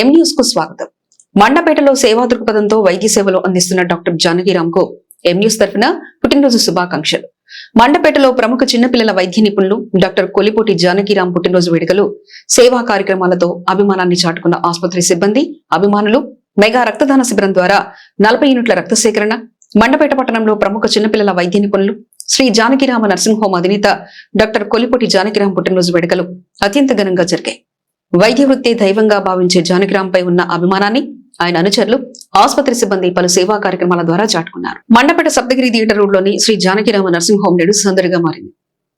ఎం న్యూస్కు స్వాగతం. మండపేటలో సేవా దృక్పథంతో వైద్య సేవలు అందిస్తున్న డాక్టర్ జానకిరామ్కు ఎం న్యూస్ తరఫున పుట్టినరోజు శుభాకాంక్షలు. మండపేటలో ప్రముఖ చిన్నపిల్లల వైద్య నిపుణులు డాక్టర్ కొలిపోటి జానకిరామ్ పుట్టినరోజు వేడుకలు సేవా కార్యక్రమాలతో అభిమానాన్ని చాటుకున్న ఆసుపత్రి సిబ్బంది అభిమానులు మెగా రక్తదాన శిబిరం ద్వారా నలభై యూనిట్ల రక్త సేకరణ మండపేట పట్టణంలో ప్రముఖ చిన్నపిల్లల వైద్య నిపుణులు శ్రీ జానకిరామ నర్సింగ్ హోం అధినేత డాక్టర్ కొలిపోటి జానకిరామ్ పుట్టినరోజు వేడుకలు అత్యంత ఘనంగా జరిగాయి. వైద్య వృత్తి దైవంగా భావించే జానకిరాంపై ఉన్న అభిమానాన్ని ఆయన అనుచరులు ఆసుపత్రి సిబ్బంది పలు సేవా కార్యక్రమాల ద్వారా చాటుకున్నారు. మండపేట సప్తగిరి థియేటర్ రోడ్లోని శ్రీ జానకిరామ నర్సింగ్హోం నేడు సందడిగా మారింది.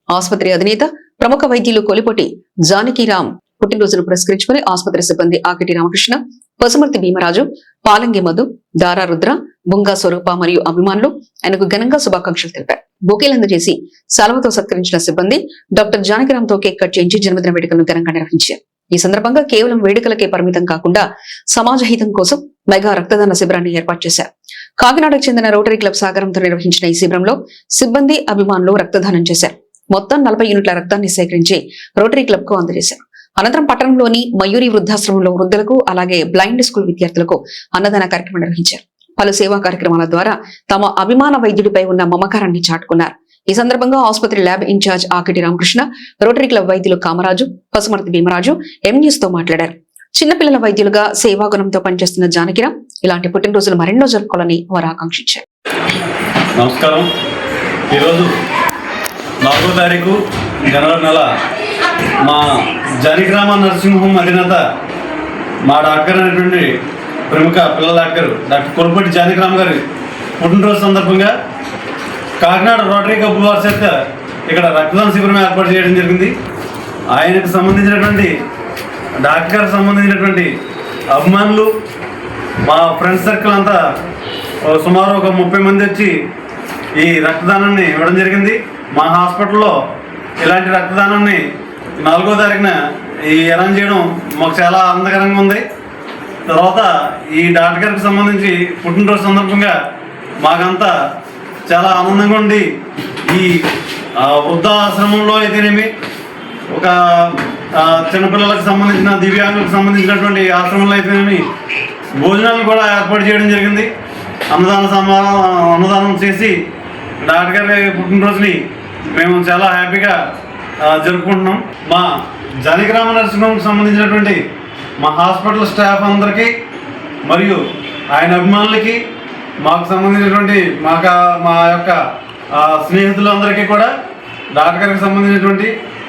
ఆసుపత్రి అధినేత ప్రముఖ వైద్యులు కొలిపొటి జానకిరామ్ పుట్టినరోజును పురస్కరించుకుని ఆసుపత్రి సిబ్బంది ఆకిటి రామకృష్ణ పసుమర్తి భీమరాజు పాలంగి మధు దారా రుద్ర బుంగా స్వరూప మరియు అభిమానులు ఆయనకు ఘనంగా శుభాకాంక్షలు తెలిపారు. బొకేలు అందజేసి సెలవుతో సత్కరించిన సిబ్బంది డాక్టర్ జానకిరామ్తో కేక్ కట్ చేయించి జన్మదిన వేడుకలను ఘనంగా నిర్వహించారు. ఈ సందర్భంగా కేవలం వేడుకలకే పరిమితం కాకుండా సమాజ హితం కోసం మెగా రక్తదాన శిబిరాన్ని ఏర్పాటు చేశారు. కాకినాడకు చెందిన రోటరీ క్లబ్ సాగరంతో నిర్వహించిన ఈ శిబిరంలో సిబ్బంది అభిమానులు రక్తదానం చేశారు. మొత్తం నలభై యూనిట్ల రక్తాన్ని సేకరించి రోటరీ క్లబ్కు అందజేశారు. అనంతరం పట్టణంలోని మయూరి వృద్ధాశ్రమంలో వృద్ధులకు అలాగే బ్లైండ్ స్కూల్ విద్యార్థులకు అన్నదాన కార్యక్రమం నిర్వహించారు. పలు సేవా కార్యక్రమాల ద్వారా తమ అభిమాన వైద్యుడిపై ఉన్న మమకారాన్ని చాటుకున్నారు. ఈ సందర్భంగా ఆసుపత్రి lab incharge Akiti Ramakrishna Rotary club వైద్యులు కామరాజు పసుమర్తి భీమరాజు ఎం న్యూస్తో మాట్లాడారు. చిన్నపిల్లల వైద్యులుగా సేవాగుణంతో పనిచేస్తున్న జానకిరామ్ ఇలాంటి పుట్టినరోజులు మరెన్నో జరుపుకోవాలని వారు ఆకాంక్షించారు. నమస్కారం. ఈరోజు నాలుగో తారీఖు జనవరి నెల మా జానకిరామ నరసింహం అధినేత మా డాక్టర్ అనేటువంటి ప్రముఖ పిల్లల డాక్టర్ డాక్టర్ కొలపటి జానకిరామ్ గారి పుట్టినరోజు సందర్భంగా కాకినాడ రోటరీ క్లబ్ వారి చేత ఇక్కడ రక్తదాన శిబిరం ఏర్పాటు చేయడం జరిగింది. ఆయనకు సంబంధించినటువంటి డాక్టర్ సంబంధించినటువంటి అభిమానులు మా ఫ్రెండ్స్ సర్కిల్ అంతా సుమారు ఒక ముప్పై మంది వచ్చి ఈ రక్తదానాన్ని ఇవ్వడం జరిగింది. మా హాస్పిటల్లో ఇలాంటి రక్తదానాన్ని నాలుగో తారీఖున ఈ అరేంజ్ చేయడం మాకు చాలా ఆనందకరంగా ఉంది. తర్వాత ఈ డాక్టర్ గారికి సంబంధించి పుట్టినరోజు సందర్భంగా మాకంతా చాలా ఆనందంగా ఉంది. ఈ వృద్ధాశ్రమంలో అయితేనేమి ఒక చిన్నపిల్లలకు సంబంధించిన దివ్యాంగులకు సంబంధించినటువంటి ఆశ్రమంలో అయితేనేమి భోజనాలు కూడా ఏర్పాటు చేయడం జరిగింది. అన్నదాన సమాధానం అన్నదానం చేసి డాక్టర్ గారి పుట్టినరోజుని మేము చాలా హ్యాపీగా జరుపుకుంటున్నాం. మా జనగ్రామ నర్సింహంకి సంబంధించినటువంటి మా హాస్పిటల్ స్టాఫ్ అందరికీ మరియు ఆయన అభిమానులకి మాకు సంబంధించినటువంటి మాక మా యొక్క స్నేహితులందరికీ కూడా డాక్టర్ గారికి సంబంధించినటువంటి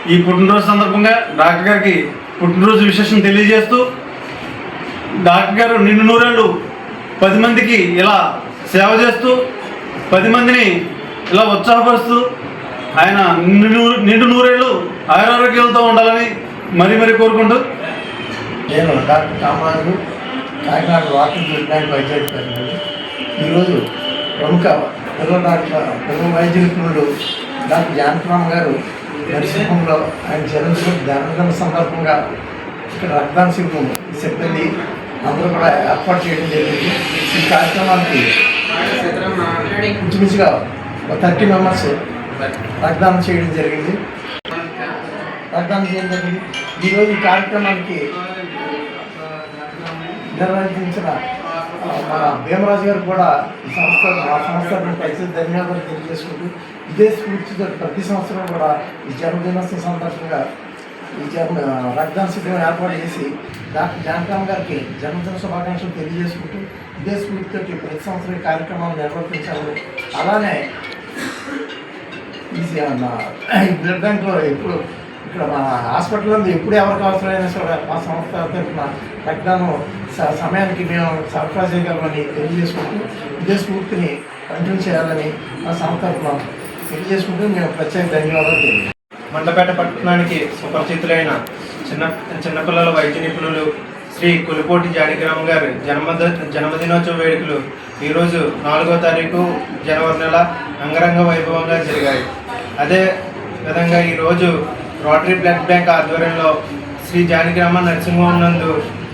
ఈ పుట్టినరోజు సందర్భంగా డాక్టర్ గారికి పుట్టినరోజు విశేషం తెలియజేస్తూ డాక్టర్ గారు నిండు నూరేళ్ళు పది మందికి ఇలా సేవ చేస్తూ పది మందిని ఇలా ఉత్సాహపరుస్తూ ఆయన నిండు నిండు నూరేళ్ళు ఆయురారోగ్యాలతో ఉండాలని మరీ మరీ కోరుకుంటూ నేను doctor Kamaraju Kakinada walking bank వైద్యాధికారి ఈరోజు ప్రముఖ పిల్లల డాక్టర్ పిల్లల వైద్య నిపుణుడు డాక్టర్ జానకరామ్ గారు నరసింహంలో ఆయన జన్మదిన జన్మదిన సందర్భంగా ఇక్కడ రక్తదాన శిబిరం సిబ్బంది అందరూ కూడా ఏర్పాటు చేయడం జరిగింది. ఈ కార్యక్రమానికి ఇంచుమించుగా ఒక థర్టీ మెంబర్స్ రక్తదానం చేయడం జరిగింది. రక్తదానం చేయడం జరిగింది. ఈరోజు ఈ కార్యక్రమానికి నిర్వహించిన మన భీమరాజు గారు కూడా ఈ సంస్థ మా సంస్థ పరిస్థితి ధన్యవాదాలు తెలియజేసుకుంటూ ఇదే స్ఫూర్తితో ప్రతి సంవత్సరం కూడా ఈ జన్మదినోత్సవం సందర్భంగా ఈ జన్మ రక్తదాన శిబిరం ఏర్పాటు చేసి డాక్టర్ జానకామ్ గారికి జన్మదిన శుభాకాంక్షలు తెలియజేసుకుంటూ ఇదే స్ఫూర్తితో ప్రతి సంవత్సరం కార్యక్రమాలు నిర్వర్తించాలని అలానే ఈ బ్లడ్ బ్యాంక్లో ఎప్పుడు ఇక్కడ మా హాస్పిటల్లో ఎప్పుడు ఎవరికి అవసరమైనా సరే మా సంస్థ తరఫున తగ్గాను స- సమయానికి మేము సరఫరా చేయగలమని తెలియజేసుకుంటూ ఇదే స్ఫూర్తిని కంటిన్యూ చేయాలని మా సంస్థ తరఫున తెలియజేసుకుంటూ మేము ప్రత్యేక ధన్యవాదాలు మండపేట పట్టణానికి సుపరిచితులైన చిన్న చిన్నపిల్లల వైద్య నిపుణులు శ్రీ కొలిపోటి జానకిరామ్ గారి జన్మద జన్మదినోత్సవ వేడుకలు ఈరోజు నాలుగో తారీఖు జనవరి నెల అంగరంగ వైభవంగా జరిగాయి. అదే విధంగా ఈరోజు రోటరీ బ్లడ్ బ్యాంక్ ఆధ్వర్యంలో శ్రీ జానకిరామ నరసింహం నందు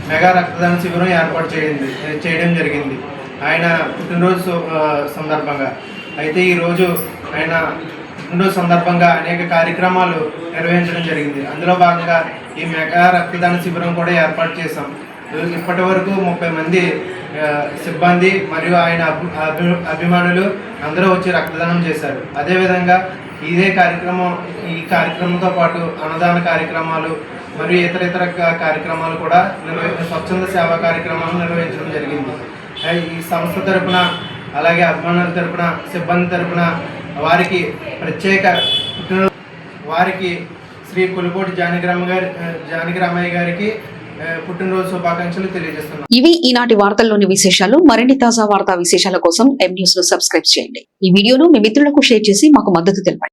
మెగా రక్తదాన శిబిరం ఏర్పాటు చేయండి చేయడం జరిగింది. ఆయన పుట్టినరోజు సందర్భంగా. అయితే ఈరోజు ఆయన పుట్టినరోజు సందర్భంగా అనేక కార్యక్రమాలు నిర్వహించడం జరిగింది. అందులో భాగంగా ఈ మెగా రక్తదాన శిబిరం కూడా ఏర్పాటు చేశాం. ఇప్పటి వరకు ముప్పై మంది సిబ్బంది మరియు ఆయన అభి- అభిమానులు అందరూ వచ్చి రక్తదానం చేశారు. అదేవిధంగా ఇదే కార్యక్రమం ఈ కార్యక్రమంతో పాటు అన్నదాన కార్యక్రమాలు మరియు ఇతర ఇతర కార్యక్రమాలు కూడా నిర్వహి స్వచ్ఛంద సేవా కార్యక్రమాలు నిర్వహించడం జరిగింది. ఈ సంస్థ తరపున అలాగే అభిమానుల తరపున సిబ్బంది తరపున వారికి ప్రత్యేక వారికి శ్రీ పులిపోటి జానకిరామ గారి ఆ, జానకిరామయ్య గారికి పుట్టినరోజు శుభాకాంక్షలు తెలియజేస్తున్నాను ఇవి ఈనాటి వార్తల్లోని విశేషాలు. మరిన్ని తాజా వార్తా విశేషాల కోసం ఎం న్యూస్ను సబ్స్క్రైబ్ చేయండి. ఈ వీడియోను మీ మిత్రులకు షేర్ చేసి మాకు మద్దతు తెలపండి.